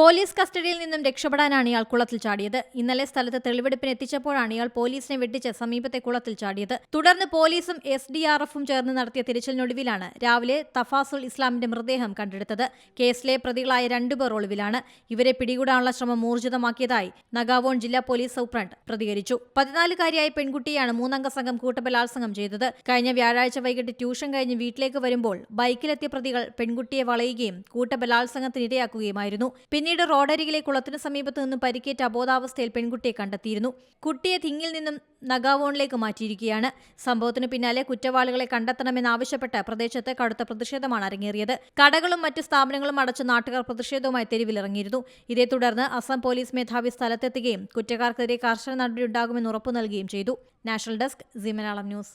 Police കസ്റ്റഡിയിൽ നിന്നും രക്ഷപ്പെടാനാണ് ഇയാൾ കുളത്തിൽ ചാടിയത്. ഇന്നലെ സ്ഥലത്ത് തെളിവെടുപ്പിന് എത്തിച്ചപ്പോഴാണ് ഇയാൾ പോലീസിനെ വെട്ടിച്ച് സമീപത്തെ കുളത്തിൽ ചാടിയത്. തുടർന്ന് പോലീസും എസ് ഡി ആർ എഫും ചേർന്ന് നടത്തിയ തിരച്ചിലിനൊടുവിലാണ് രാവിലെ തഫാസുൽ ഇസ്ലാമിന്റെ മൃതദേഹം കണ്ടെടുത്തത്. കേസിലെ പ്രതികളായ രണ്ടുപേർ ഒളിവിലാണ്. ഇവരെ പിടികൂടാനുള്ള ശ്രമം ഊർജിതമാക്കിയതായി നഗാവോൺ ജില്ലാ പോലീസ് സൂപ്രണ്ട് പ്രതികരിച്ചു. പതിനാലുകാരിയായ പെൺകുട്ടിയാണ് മൂന്നംഗ സംഘം കൂട്ടബലാത്സംഗം ചെയ്തത്. കഴിഞ്ഞ വ്യാഴാഴ്ച വൈകിട്ട് ട്യൂഷൻ കഴിഞ്ഞ് വീട്ടിലേക്ക് വരുമ്പോൾ ബൈക്കിലെത്തിയ പ്രതികൾ പെൺകുട്ടിയെ വളയുകയും കൂട്ടബലാത്സംഗത്തിന് ഇരയാക്കുകയുമായിരുന്നു പിന്നീട് റോഡരികിലെ കുളത്തിന് സമീപത്ത് നിന്നും പരിക്കേറ്റ അബോധാവസ്ഥയിൽ പെൺകുട്ടിയെ കണ്ടെത്തിയിരുന്നു. കുട്ടിയെ തിങ്ങിൽ നിന്നും നഗാവോണിലേക്ക് മാറ്റിയിരിക്കുകയാണ്. സംഭവത്തിന് പിന്നാലെ കുറ്റവാളികളെ കണ്ടെത്തണമെന്നാവശ്യപ്പെട്ട് പ്രദേശത്ത് കടുത്ത പ്രതിഷേധമാണ് അരങ്ങേറിയത്. കടകളും മറ്റ് സ്ഥാപനങ്ങളും അടച്ച് നാട്ടുകാർ പ്രതിഷേധവുമായി തെരുവിലിറങ്ങിയിരുന്നു. ഇതേ തുടർന്ന് അസം പോലീസ് മേധാവി സ്ഥലത്തെത്തുകയും കുറ്റക്കാർക്കെതിരെ കർശന നടപടിയുണ്ടാകുമെന്ന് ഉറപ്പു നൽകുകയും ചെയ്തു. National desk C Malayalam news.